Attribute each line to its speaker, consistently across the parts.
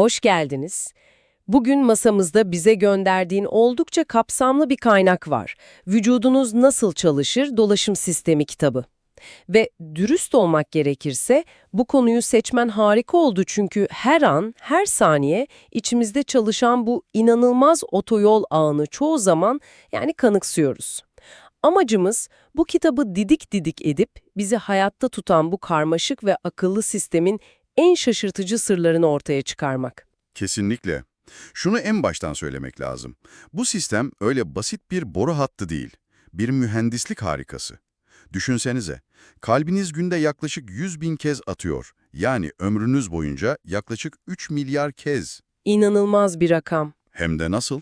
Speaker 1: Hoş geldiniz. Bugün masamızda bize gönderdiğin oldukça kapsamlı bir kaynak var. Vücudunuz Nasıl Çalışır Dolaşım Sistemi kitabı. Ve dürüst olmak gerekirse bu konuyu seçmen harika oldu çünkü her an, her saniye içimizde çalışan bu inanılmaz otoyol ağını çoğu zaman yani kanıksıyoruz. Amacımız bu kitabı didik didik edip bizi hayatta tutan bu karmaşık ve akıllı sistemin en şaşırtıcı sırlarını ortaya çıkarmak.
Speaker 2: Kesinlikle. Şunu en baştan söylemek lazım. Bu sistem öyle basit bir boru hattı değil, bir mühendislik harikası. Düşünsenize, kalbiniz günde yaklaşık 100 bin kez atıyor. Yani ömrünüz boyunca yaklaşık 3 milyar kez.
Speaker 1: İnanılmaz bir rakam.
Speaker 2: Hem de nasıl?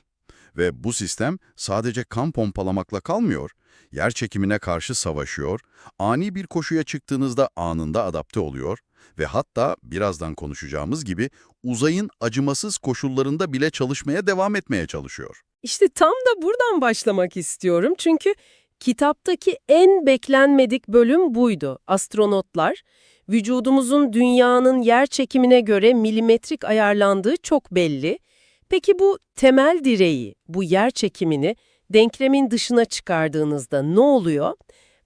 Speaker 2: Ve bu sistem sadece kan pompalamakla kalmıyor. Yer çekimine karşı savaşıyor, ani bir koşuya çıktığınızda anında adapte oluyor ve hatta birazdan konuşacağımız gibi uzayın acımasız koşullarında bile çalışmaya devam etmeye çalışıyor.
Speaker 1: İşte tam da buradan başlamak istiyorum çünkü kitaptaki en beklenmedik bölüm buydu. Astronotlar, vücudumuzun dünyanın yer çekimine göre milimetrik ayarlandığı çok belli. Peki bu temel direği, bu yer çekimini denklemin dışına çıkardığınızda ne oluyor?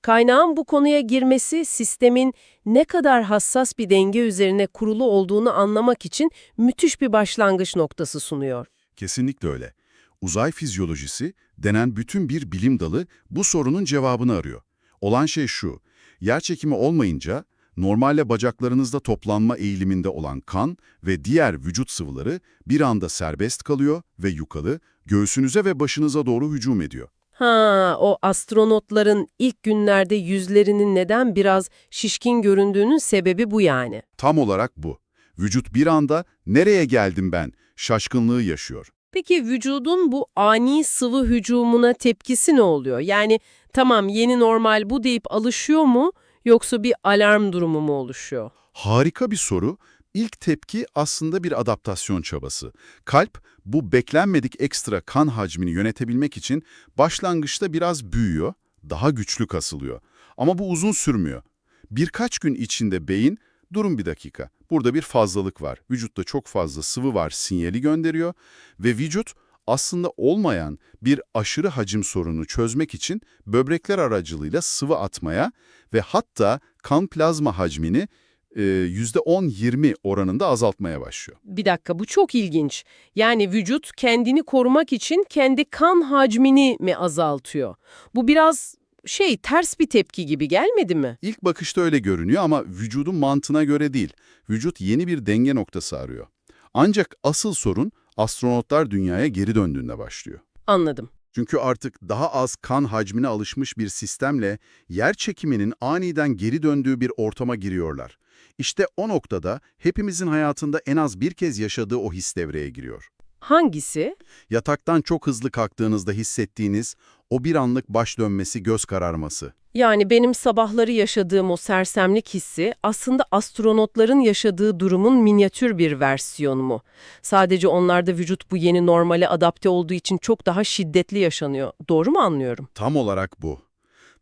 Speaker 1: Kaynağın bu konuya girmesi sistemin ne kadar hassas bir denge üzerine kurulu olduğunu anlamak için müthiş bir başlangıç noktası sunuyor.
Speaker 2: Kesinlikle öyle. Uzay fizyolojisi denen bütün bir bilim dalı bu sorunun cevabını arıyor. Olan şey şu, yer çekimi olmayınca normalde bacaklarınızda toplanma eğiliminde olan kan ve diğer vücut sıvıları bir anda serbest kalıyor ve yukarı, göğsünüze ve başınıza doğru hücum ediyor.
Speaker 1: Ha, o astronotların ilk günlerde yüzlerinin neden biraz şişkin göründüğünün sebebi bu yani.
Speaker 2: Tam olarak bu. Vücut bir anda nereye geldim ben şaşkınlığı yaşıyor.
Speaker 1: Peki vücudun bu ani sıvı hücumuna tepkisi ne oluyor? Yani tamam yeni normal bu deyip alışıyor mu yoksa bir alarm durumu mu oluşuyor?
Speaker 2: Harika bir soru. İlk tepki aslında bir adaptasyon çabası. Kalp bu beklenmedik ekstra kan hacmini yönetebilmek için başlangıçta biraz büyüyor, daha güçlü kasılıyor. Ama bu uzun sürmüyor. Birkaç gün içinde beyin, durun bir dakika, burada bir fazlalık var, vücutta çok fazla sıvı var sinyali gönderiyor ve vücut aslında olmayan bir aşırı hacim sorunu çözmek için böbrekler aracılığıyla sıvı atmaya ve hatta kan plazma hacmini %10-20 oranında azaltmaya başlıyor.
Speaker 1: Bir dakika bu çok ilginç. Yani vücut kendini korumak için kendi kan hacmini mi azaltıyor? Bu biraz şey ters bir tepki gibi gelmedi mi?
Speaker 2: İlk bakışta öyle görünüyor ama vücudun mantığına göre değil. Vücut yeni bir denge noktası arıyor. Ancak asıl sorun astronotlar dünyaya geri döndüğünde başlıyor.
Speaker 1: Anladım.
Speaker 2: Çünkü artık daha az kan hacmine alışmış bir sistemle yer çekiminin aniden geri döndüğü bir ortama giriyorlar. İşte o noktada hepimizin hayatında en az bir kez yaşadığı o his devreye giriyor.
Speaker 1: Hangisi?
Speaker 2: Yataktan çok hızlı kalktığınızda hissettiğiniz o bir anlık baş dönmesi, göz kararması.
Speaker 1: Yani benim sabahları yaşadığım o sersemlik hissi aslında astronotların yaşadığı durumun minyatür bir versiyonu mu? Sadece onlarda vücut bu yeni normale adapte olduğu için çok daha şiddetli yaşanıyor. Doğru mu anlıyorum?
Speaker 2: Tam olarak bu.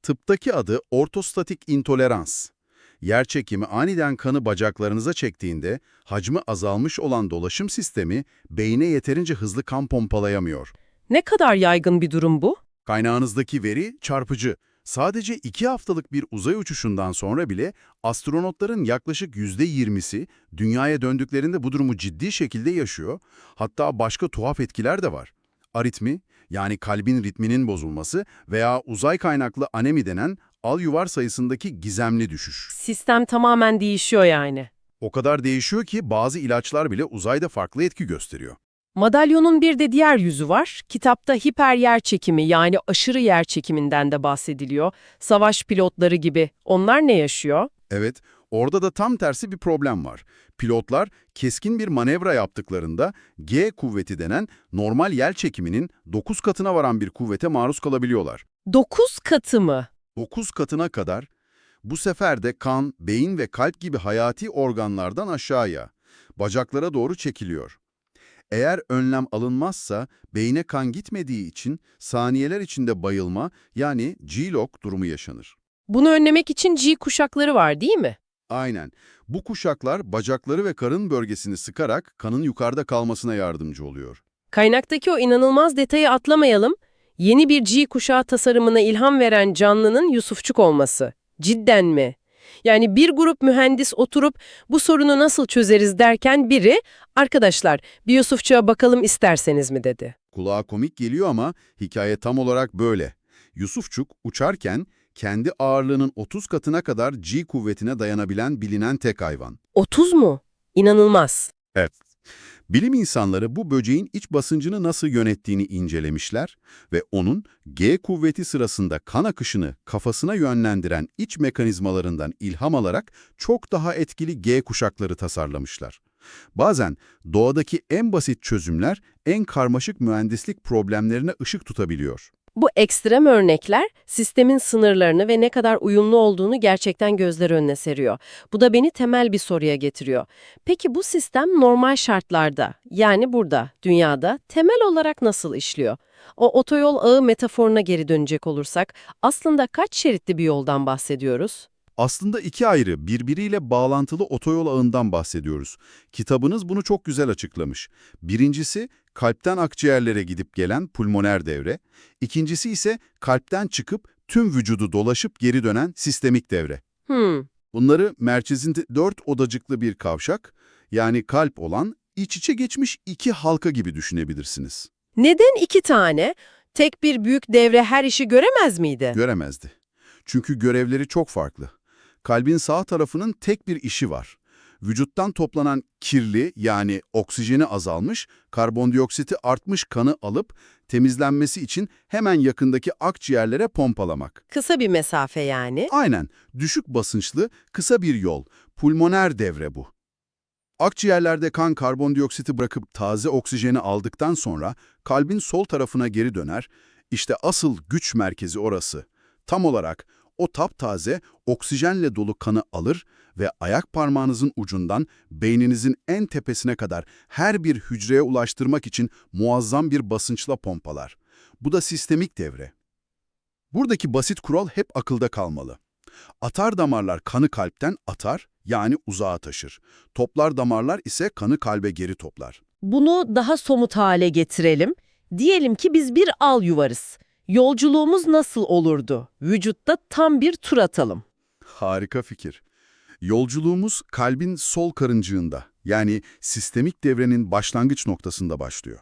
Speaker 2: Tıptaki adı ortostatik intolerans. Yer çekimi aniden kanı bacaklarınıza çektiğinde hacmi azalmış olan dolaşım sistemi beyne yeterince hızlı kan pompalayamıyor.
Speaker 1: Ne kadar yaygın bir durum bu?
Speaker 2: Kaynağınızdaki veri çarpıcı. Sadece iki haftalık bir uzay uçuşundan sonra bile astronotların yaklaşık %20'si dünyaya döndüklerinde bu durumu ciddi şekilde yaşıyor. Hatta başka tuhaf etkiler de var. Aritmi, yani kalbin ritminin bozulması veya uzay kaynaklı anemi denen al yuvar sayısındaki gizemli düşüş.
Speaker 1: Sistem tamamen değişiyor yani.
Speaker 2: O kadar değişiyor ki bazı ilaçlar bile uzayda farklı etki gösteriyor.
Speaker 1: Madalyonun bir de diğer yüzü var. Kitapta hiper yer çekimi yani aşırı yer çekiminden de bahsediliyor. Savaş pilotları gibi. Onlar ne yaşıyor?
Speaker 2: Evet, orada da tam tersi bir problem var. Pilotlar keskin bir manevra yaptıklarında G kuvveti denen normal yer çekiminin 9 katına varan bir kuvvete maruz kalabiliyorlar.
Speaker 1: 9 katı mı?
Speaker 2: 9 katına kadar bu sefer de kan, beyin ve kalp gibi hayati organlardan aşağıya, bacaklara doğru çekiliyor. Eğer önlem alınmazsa beyne kan gitmediği için saniyeler içinde bayılma yani G-LOC durumu yaşanır.
Speaker 1: Bunu önlemek için G kuşakları var değil mi?
Speaker 2: Aynen. Bu kuşaklar bacakları ve karın bölgesini sıkarak kanın yukarıda kalmasına yardımcı oluyor.
Speaker 1: Kaynaktaki o inanılmaz detayı atlamayalım. Yeni bir G kuşağı tasarımına ilham veren canlının Yusufçuk olması. Cidden mi? Yani bir grup mühendis oturup bu sorunu nasıl çözeriz derken biri, arkadaşlar bir Yusufçuğa bakalım isterseniz mi dedi.
Speaker 2: Kulağa komik geliyor ama hikaye tam olarak böyle. Yusufçuk uçarken kendi ağırlığının 30 katına kadar G kuvvetine dayanabilen bilinen tek hayvan.
Speaker 1: 30 mu? İnanılmaz.
Speaker 2: Evet. Bilim insanları bu böceğin iç basıncını nasıl yönettiğini incelemişler ve onun G kuvveti sırasında kan akışını kafasına yönlendiren iç mekanizmalarından ilham alarak çok daha etkili G kuşakları tasarlamışlar. Bazen doğadaki en basit çözümler en karmaşık mühendislik problemlerine ışık tutabiliyor.
Speaker 1: Bu ekstrem örnekler sistemin sınırlarını ve ne kadar uyumlu olduğunu gerçekten gözler önüne seriyor. Bu da beni temel bir soruya getiriyor. Peki bu sistem normal şartlarda, yani burada, dünyada temel olarak nasıl işliyor? O otoyol ağı metaforuna geri dönecek olursak aslında kaç şeritli bir yoldan bahsediyoruz?
Speaker 2: Aslında iki ayrı, birbiriyle bağlantılı otoyol ağından bahsediyoruz. Kitabınız bunu çok güzel açıklamış. Birincisi, kalpten akciğerlere gidip gelen pulmoner devre. İkincisi ise kalpten çıkıp tüm vücudu dolaşıp geri dönen sistemik devre.
Speaker 1: Hmm,
Speaker 2: Bunları merkezinde dört odacıklı bir kavşak, yani kalp olan iç içe geçmiş iki halka gibi düşünebilirsiniz.
Speaker 1: neden iki tane? Tek bir büyük devre her işi göremez miydi?
Speaker 2: Göremezdi. Çünkü görevleri çok farklı. Kalbin sağ tarafının tek bir işi var. Vücuttan toplanan kirli yani oksijeni azalmış, karbondioksiti artmış kanı alıp temizlenmesi için hemen yakındaki akciğerlere pompalamak.
Speaker 1: Kısa bir mesafe yani.
Speaker 2: Aynen, düşük basınçlı, kısa bir yol, pulmoner devre bu. Akciğerlerde kan karbondioksiti bırakıp taze oksijeni aldıktan sonra kalbin sol tarafına geri döner, işte asıl güç merkezi orası. Tam olarak o taptaze oksijenle dolu kanı alır ve ayak parmağınızın ucundan beyninizin en tepesine kadar her bir hücreye ulaştırmak için muazzam bir basınçla pompalar. Bu da sistemik devre. Buradaki basit kural hep akılda kalmalı. Atar damarlar kanı kalpten atar, yani uzağa taşır. Toplar damarlar ise kanı kalbe geri toplar.
Speaker 1: Bunu daha somut hale getirelim. Diyelim ki biz bir al yuvarız. Yolculuğumuz nasıl olurdu? Vücutta tam bir tur atalım.
Speaker 2: Harika fikir. Yolculuğumuz kalbin sol karıncığında, yani sistemik devrenin başlangıç noktasında başlıyor.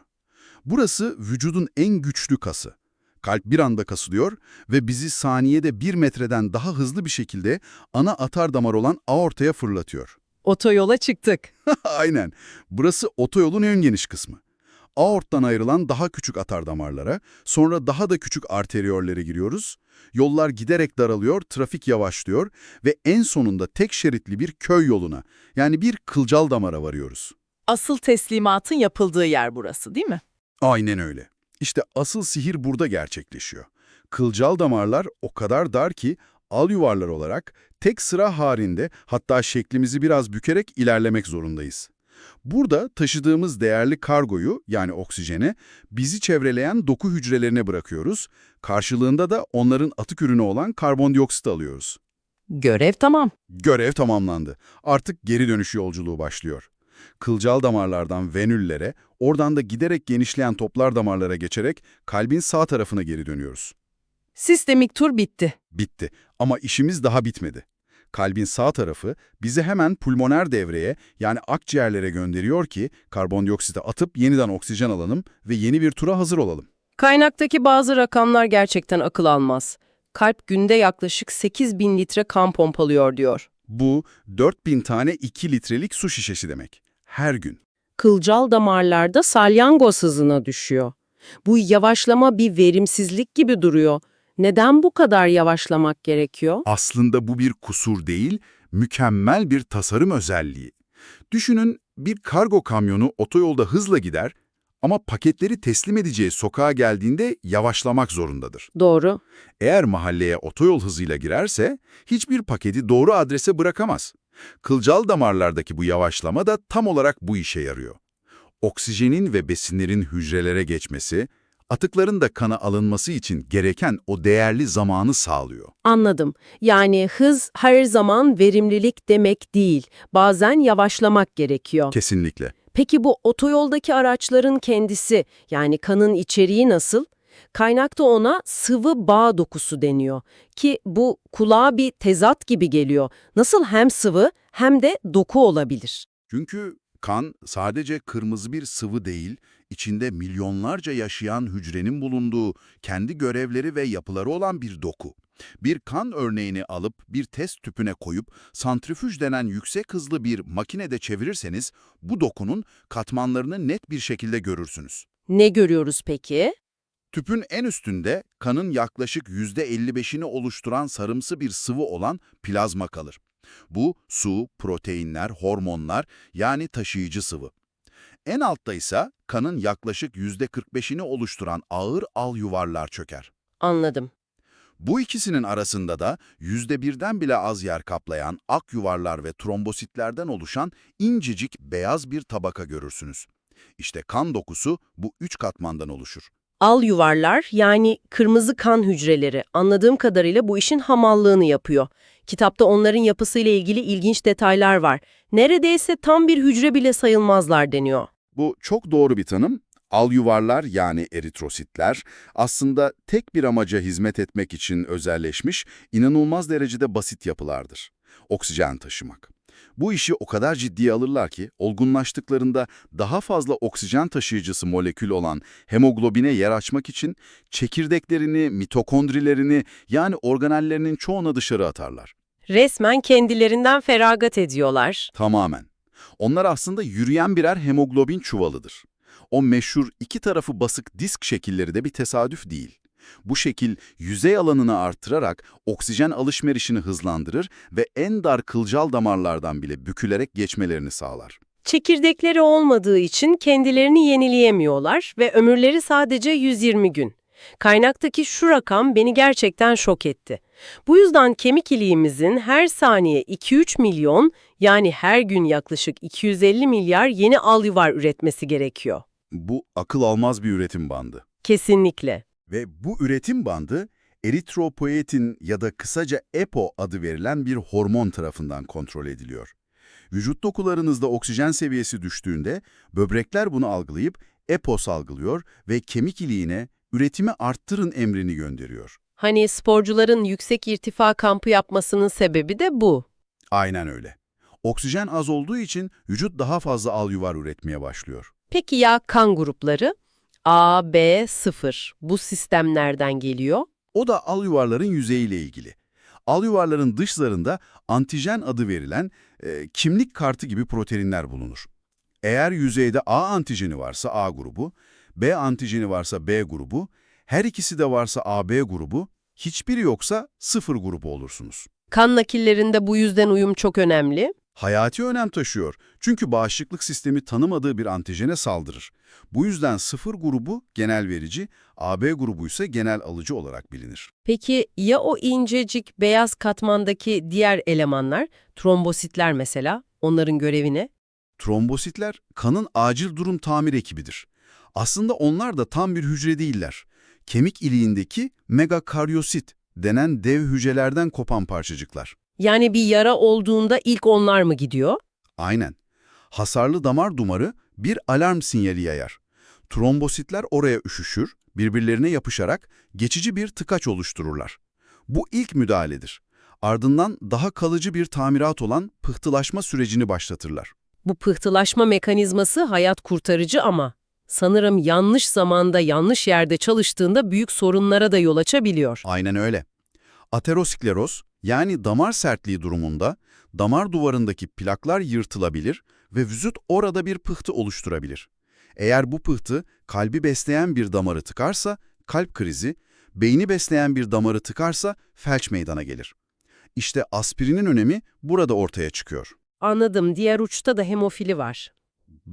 Speaker 2: Burası vücudun en güçlü kası. Kalp bir anda kasılıyor ve bizi saniyede bir metreden daha hızlı bir şekilde ana atar damar olan aortaya fırlatıyor.
Speaker 1: Otoyola çıktık.
Speaker 2: Aynen. Burası otoyolun en geniş kısmı. Aorttan ayrılan daha küçük atar damarlara, sonra daha da küçük arteriyörlere giriyoruz. Yollar giderek daralıyor, trafik yavaşlıyor ve en sonunda tek şeritli bir köy yoluna, yani bir kılcal damara varıyoruz.
Speaker 3: Asıl teslimatın yapıldığı yer burası değil mi?
Speaker 2: Aynen öyle. İşte asıl sihir burada gerçekleşiyor. Kılcal damarlar o kadar dar ki al yuvarlar olarak tek sıra halinde hatta şeklimizi biraz bükerek ilerlemek zorundayız. Burada taşıdığımız değerli kargoyu yani oksijeni bizi çevreleyen doku hücrelerine bırakıyoruz. Karşılığında da onların atık ürünü olan karbondioksit alıyoruz.
Speaker 3: Görev tamam.
Speaker 2: Görev tamamlandı. Artık geri dönüş yolculuğu başlıyor. Kılcal damarlardan venüllere, oradan da giderek genişleyen toplar damarlara geçerek kalbin sağ tarafına geri dönüyoruz.
Speaker 3: Sistemik tur bitti.
Speaker 2: Bitti ama işimiz daha bitmedi. Kalbin sağ tarafı bizi hemen pulmoner devreye yani akciğerlere gönderiyor ki karbondioksiti atıp yeniden oksijen alalım ve yeni bir tura hazır olalım.
Speaker 1: Kaynaktaki bazı rakamlar gerçekten akıl almaz. Kalp günde yaklaşık 8 bin litre kan pompalıyor diyor.
Speaker 2: Bu 4000 tane 2 litrelik su şişesi demek. Her gün.
Speaker 1: Kılcal damarlarda salyangoz hızına düşüyor. Bu yavaşlama bir verimsizlik gibi duruyor. Neden bu kadar yavaşlamak gerekiyor?
Speaker 2: Aslında bu bir kusur değil, mükemmel bir tasarım özelliği. Düşünün bir kargo kamyonu otoyolda hızla gider ama paketleri teslim edeceği sokağa geldiğinde yavaşlamak zorundadır.
Speaker 1: Doğru.
Speaker 2: Eğer mahalleye otoyol hızıyla girerse hiçbir paketi doğru adrese bırakamaz. Kılcal damarlardaki bu yavaşlama da tam olarak bu işe yarıyor. Oksijenin ve besinlerin hücrelere geçmesi, Atıkların da kana alınması için gereken o değerli zamanı sağlıyor.
Speaker 1: Anladım. Yani hız her zaman verimlilik demek değil. Bazen yavaşlamak gerekiyor.
Speaker 2: Kesinlikle.
Speaker 1: Peki bu otoyoldaki araçların kendisi, yani kanın içeriği nasıl? Kaynakta ona sıvı bağ dokusu deniyor ki bu kulağa bir tezat gibi geliyor. Nasıl hem sıvı hem de doku olabilir?
Speaker 2: Çünkü kan sadece kırmızı bir sıvı değil, içinde milyonlarca yaşayan hücrenin bulunduğu, kendi görevleri ve yapıları olan bir doku. Bir kan örneğini alıp bir test tüpüne koyup santrifüj denen yüksek hızlı bir makinede çevirirseniz bu dokunun katmanlarını net bir şekilde görürsünüz.
Speaker 1: Ne görüyoruz peki?
Speaker 2: Tüpün en üstünde kanın yaklaşık %55'ini oluşturan sarımsı bir sıvı olan plazma kalır. Bu su, proteinler, hormonlar yani taşıyıcı sıvı. En altta ise kanın yaklaşık %45'ini oluşturan ağır al yuvarlar çöker.
Speaker 1: Anladım.
Speaker 2: Bu ikisinin arasında da %1'den bile az yer kaplayan ak yuvarlar ve trombositlerden oluşan incecik beyaz bir tabaka görürsünüz. İşte kan dokusu bu üç katmandan oluşur.
Speaker 1: Al yuvarlar yani kırmızı kan hücreleri anladığım kadarıyla bu işin hamallığını yapıyor. Kitapta onların yapısıyla ilgili ilginç detaylar var. Neredeyse tam bir hücre bile sayılmazlar deniyor.
Speaker 2: Bu çok doğru bir tanım. Alyuvarlar yani eritrositler aslında tek bir amaca hizmet etmek için özelleşmiş, inanılmaz derecede basit yapılardır. Oksijen taşımak. Bu işi o kadar ciddiye alırlar ki olgunlaştıklarında daha fazla oksijen taşıyıcısı molekül olan hemoglobine yer açmak için çekirdeklerini, mitokondrilerini yani organellerinin çoğuna dışarı atarlar.
Speaker 1: Resmen kendilerinden feragat ediyorlar.
Speaker 2: Tamamen. Onlar aslında yürüyen birer hemoglobin çuvalıdır. O meşhur iki tarafı basık disk şekilleri de bir tesadüf değil. Bu şekil yüzey alanını artırarak oksijen alışverişini hızlandırır ve en dar kılcal damarlardan bile bükülerek geçmelerini sağlar.
Speaker 1: Çekirdekleri olmadığı için kendilerini yenileyemiyorlar ve ömürleri sadece 120 gün. Kaynaktaki şu rakam beni gerçekten şok etti. Bu yüzden kemik iliğimizin her saniye 2-3 milyon yani her gün yaklaşık 250 milyar yeni alyuvar üretmesi gerekiyor.
Speaker 2: Bu akıl almaz bir üretim bandı.
Speaker 1: Kesinlikle.
Speaker 2: Ve bu üretim bandı eritropoietin ya da kısaca EPO adı verilen bir hormon tarafından kontrol ediliyor. Vücut dokularınızda oksijen seviyesi düştüğünde böbrekler bunu algılayıp EPO salgılıyor ve kemik iliğine üretimi arttırın emrini gönderiyor.
Speaker 1: Hani sporcuların yüksek irtifa kampı yapmasının sebebi de bu.
Speaker 2: Aynen öyle. Oksijen az olduğu için vücut daha fazla alyuvar üretmeye başlıyor.
Speaker 1: Peki ya kan grupları? A, B, 0. Bu sistem nereden geliyor?
Speaker 2: O da alyuvarların yüzeyiyle ilgili. Alyuvarların dışlarında antijen adı verilen e, kimlik kartı gibi proteinler bulunur. Eğer yüzeyde A antijeni varsa A grubu, B antijeni varsa B grubu, her ikisi de varsa AB grubu, hiçbiri yoksa sıfır grubu olursunuz.
Speaker 1: Kan nakillerinde bu yüzden uyum çok önemli.
Speaker 2: Hayati önem taşıyor çünkü bağışıklık sistemi tanımadığı bir antijene saldırır. Bu yüzden sıfır grubu genel verici, AB grubu ise genel alıcı olarak bilinir.
Speaker 1: Peki ya o incecik beyaz katmandaki diğer elemanlar, trombositler mesela, onların görevi ne?
Speaker 2: Trombositler kanın acil durum tamir ekibidir. Aslında onlar da tam bir hücre değiller. Kemik iliğindeki megakaryosit denen dev hücrelerden kopan parçacıklar.
Speaker 1: Yani bir yara olduğunda ilk onlar mı gidiyor?
Speaker 2: Aynen. Hasarlı damar dumarı bir alarm sinyali yayar. Trombositler oraya üşüşür, birbirlerine yapışarak geçici bir tıkaç oluştururlar. Bu ilk müdahaledir. Ardından daha kalıcı bir tamirat olan pıhtılaşma sürecini başlatırlar.
Speaker 1: Bu pıhtılaşma mekanizması hayat kurtarıcı ama sanırım yanlış zamanda yanlış yerde çalıştığında büyük sorunlara da yol açabiliyor.
Speaker 2: Aynen öyle. Ateroskleroz yani damar sertliği durumunda damar duvarındaki plaklar yırtılabilir ve vücut orada bir pıhtı oluşturabilir. Eğer bu pıhtı kalbi besleyen bir damarı tıkarsa kalp krizi, beyni besleyen bir damarı tıkarsa felç meydana gelir. İşte aspirinin önemi burada ortaya çıkıyor.
Speaker 1: Anladım, diğer uçta da hemofili var.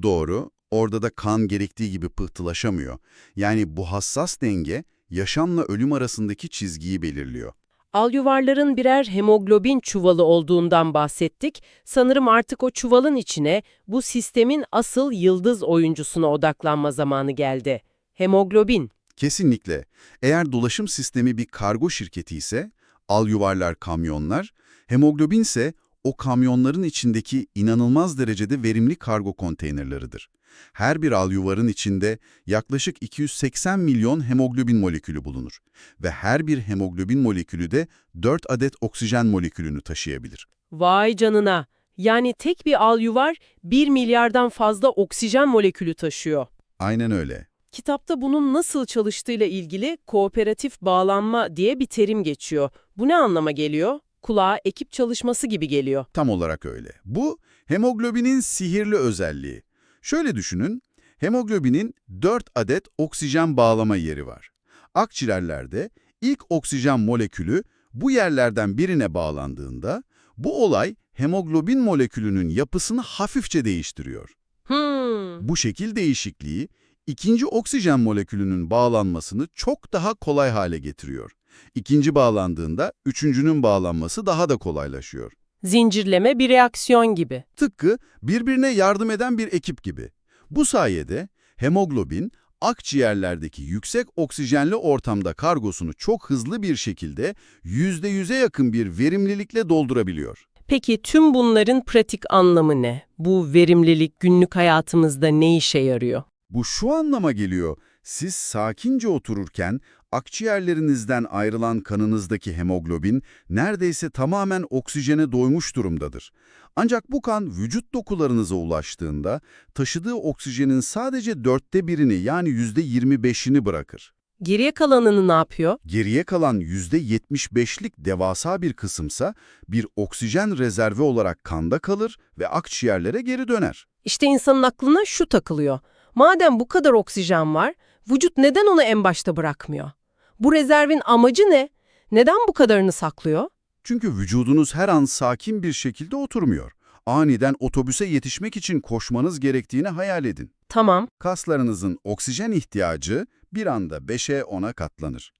Speaker 2: Doğru, orada da kan gerektiği gibi pıhtılaşamıyor. Yani bu hassas denge yaşamla ölüm arasındaki çizgiyi belirliyor.
Speaker 1: Alyuvarların birer hemoglobin çuvalı olduğundan bahsettik. Sanırım artık o çuvalın içine bu sistemin asıl yıldız oyuncusuna odaklanma zamanı geldi. Hemoglobin.
Speaker 2: Kesinlikle. Eğer dolaşım sistemi bir kargo şirketi ise, al yuvarlar kamyonlar, hemoglobin ise o kamyonların içindeki inanılmaz derecede verimli kargo konteynerleridir. Her bir al yuvarın içinde yaklaşık 280 milyon hemoglobin molekülü bulunur ve her bir hemoglobin molekülü de 4 adet oksijen molekülünü taşıyabilir.
Speaker 1: Vay canına. Yani tek bir alyuvar 1 milyardan fazla oksijen molekülü taşıyor.
Speaker 2: Aynen öyle.
Speaker 1: Kitapta bunun nasıl çalıştığıyla ilgili kooperatif bağlanma diye bir terim geçiyor. Bu ne anlama geliyor? Kulağa ekip çalışması gibi geliyor.
Speaker 2: Tam olarak öyle. Bu hemoglobinin sihirli özelliği. Şöyle düşünün, hemoglobinin 4 adet oksijen bağlama yeri var. Akciğerlerde ilk oksijen molekülü bu yerlerden birine bağlandığında bu olay hemoglobin molekülünün yapısını hafifçe değiştiriyor.
Speaker 1: Hmm.
Speaker 2: Bu şekil değişikliği ikinci oksijen molekülünün bağlanmasını çok daha kolay hale getiriyor. İkinci bağlandığında üçüncünün bağlanması daha da kolaylaşıyor.
Speaker 1: Zincirleme bir reaksiyon gibi.
Speaker 2: Tıpkı birbirine yardım eden bir ekip gibi. Bu sayede hemoglobin akciğerlerdeki yüksek oksijenli ortamda kargosunu çok hızlı bir şekilde %100'e yakın bir verimlilikle doldurabiliyor.
Speaker 1: Peki tüm bunların pratik anlamı ne? Bu verimlilik günlük hayatımızda ne işe yarıyor?
Speaker 2: Bu şu anlama geliyor. Siz sakince otururken akciğerlerinizden ayrılan kanınızdaki hemoglobin neredeyse tamamen oksijene doymuş durumdadır. Ancak bu kan vücut dokularınıza ulaştığında taşıdığı oksijenin sadece dörtte birini yani yüzde yirmi beşini bırakır.
Speaker 1: Geriye kalanını ne yapıyor?
Speaker 2: Geriye kalan yüzde yetmiş beşlik devasa bir kısımsa bir oksijen rezervi olarak kanda kalır ve akciğerlere geri döner.
Speaker 1: İşte insanın aklına şu takılıyor. Madem bu kadar oksijen var, vücut neden onu en başta bırakmıyor? Bu rezervin amacı ne? Neden bu kadarını saklıyor?
Speaker 2: Çünkü vücudunuz her an sakin bir şekilde oturmuyor. Aniden otobüse yetişmek için koşmanız gerektiğini hayal edin.
Speaker 1: Tamam,
Speaker 2: Kaslarınızın oksijen ihtiyacı bir anda 5'e 10'a katlanır.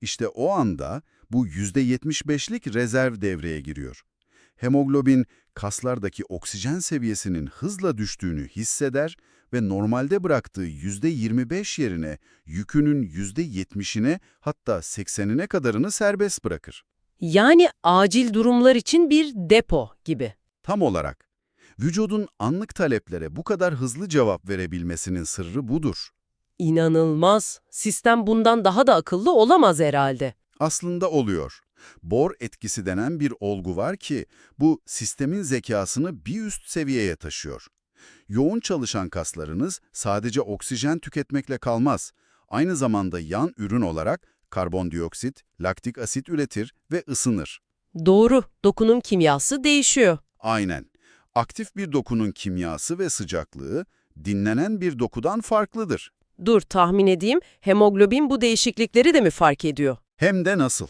Speaker 2: İşte o anda bu %75'lik rezerv devreye giriyor. Hemoglobin kaslardaki oksijen seviyesinin hızla düştüğünü hisseder ve normalde bıraktığı %25 yerine yükünün %70'ine hatta 80'ine kadarını serbest bırakır.
Speaker 1: yani acil durumlar için bir depo gibi.
Speaker 2: Tam olarak. Vücudun anlık taleplere bu kadar hızlı cevap verebilmesinin sırrı budur.
Speaker 1: İnanılmaz. Sistem bundan daha da akıllı olamaz herhalde.
Speaker 2: Aslında oluyor. Bohr etkisi denen bir olgu var ki bu sistemin zekasını bir üst seviyeye taşıyor. Yoğun çalışan kaslarınız sadece oksijen tüketmekle kalmaz. Aynı zamanda yan ürün olarak karbondioksit, laktik asit üretir ve ısınır.
Speaker 1: Doğru, dokunun kimyası değişiyor.
Speaker 2: Aynen. Aktif bir dokunun kimyası ve sıcaklığı dinlenen bir dokudan farklıdır.
Speaker 1: Dur tahmin edeyim, hemoglobin bu değişiklikleri de mi fark ediyor?
Speaker 2: Hem de nasıl?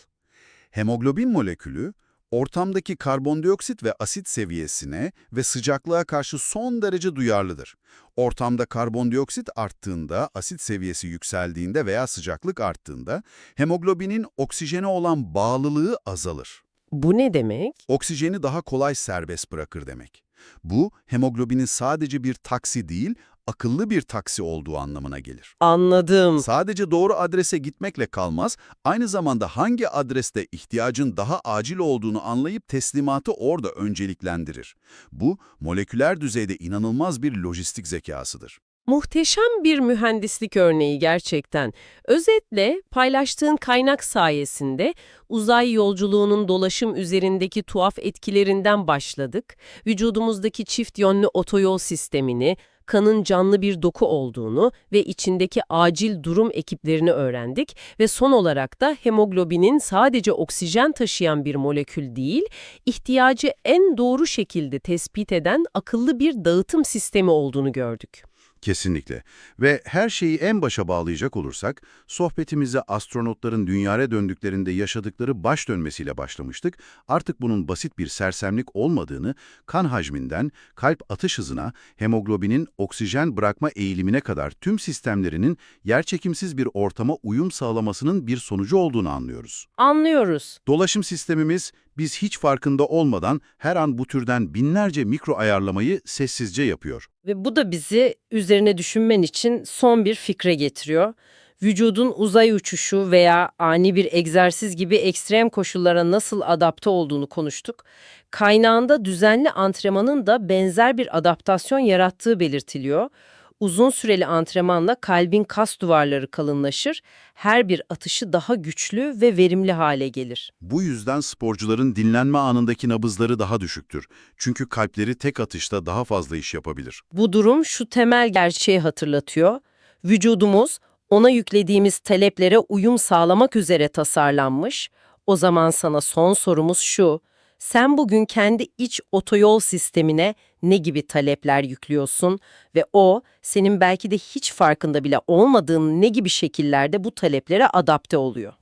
Speaker 2: Hemoglobin molekülü, ortamdaki karbondioksit ve asit seviyesine ve sıcaklığa karşı son derece duyarlıdır. Ortamda karbondioksit arttığında, asit seviyesi yükseldiğinde veya sıcaklık arttığında hemoglobinin oksijene olan bağlılığı azalır.
Speaker 1: Bu ne demek?
Speaker 2: Oksijeni daha kolay serbest bırakır demek. Bu, hemoglobinin sadece bir taksi değil, akıllı bir taksi olduğu anlamına gelir.
Speaker 1: Anladım.
Speaker 2: Sadece doğru adrese gitmekle kalmaz, aynı zamanda hangi adreste ihtiyacın daha acil olduğunu anlayıp teslimatı orada önceliklendirir. Bu, moleküler düzeyde inanılmaz bir lojistik zekasıdır.
Speaker 1: Muhteşem bir mühendislik örneği gerçekten. Özetle paylaştığın kaynak sayesinde uzay yolculuğunun dolaşım üzerindeki tuhaf etkilerinden başladık. Vücudumuzdaki çift yönlü otoyol sistemini, kanın canlı bir doku olduğunu ve içindeki acil durum ekiplerini öğrendik ve son olarak da hemoglobinin sadece oksijen taşıyan bir molekül değil, ihtiyacı en doğru şekilde tespit eden akıllı bir dağıtım sistemi olduğunu gördük.
Speaker 2: Kesinlikle. Ve her şeyi en başa bağlayacak olursak, sohbetimize astronotların dünyaya döndüklerinde yaşadıkları baş dönmesiyle başlamıştık. Artık bunun basit bir sersemlik olmadığını, kan hacminden, kalp atış hızına, hemoglobinin oksijen bırakma eğilimine kadar tüm sistemlerinin yerçekimsiz bir ortama uyum sağlamasının bir sonucu olduğunu anlıyoruz.
Speaker 1: Anlıyoruz.
Speaker 2: Dolaşım sistemimiz, biz hiç farkında olmadan her an bu türden binlerce mikro ayarlamayı sessizce yapıyor.
Speaker 1: Ve bu da bizi üzerine düşünmen için son bir fikre getiriyor. vücudun uzay uçuşu veya ani bir egzersiz gibi ekstrem koşullara nasıl adapte olduğunu konuştuk. Kaynağında düzenli antrenmanın da benzer bir adaptasyon yarattığı belirtiliyor. Uzun süreli antrenmanla kalbin kas duvarları kalınlaşır, her bir atışı daha güçlü ve verimli hale gelir.
Speaker 2: Bu yüzden sporcuların dinlenme anındaki nabızları daha düşüktür. Çünkü kalpleri tek atışta daha fazla iş yapabilir.
Speaker 1: Bu durum şu temel gerçeği hatırlatıyor. Vücudumuz ona yüklediğimiz taleplere uyum sağlamak üzere tasarlanmış. O zaman sana son sorumuz şu. Sen bugün kendi iç otoyol sistemine ne gibi talepler yüklüyorsun ve o senin belki de hiç farkında bile olmadığın ne gibi şekillerde bu taleplere adapte oluyor?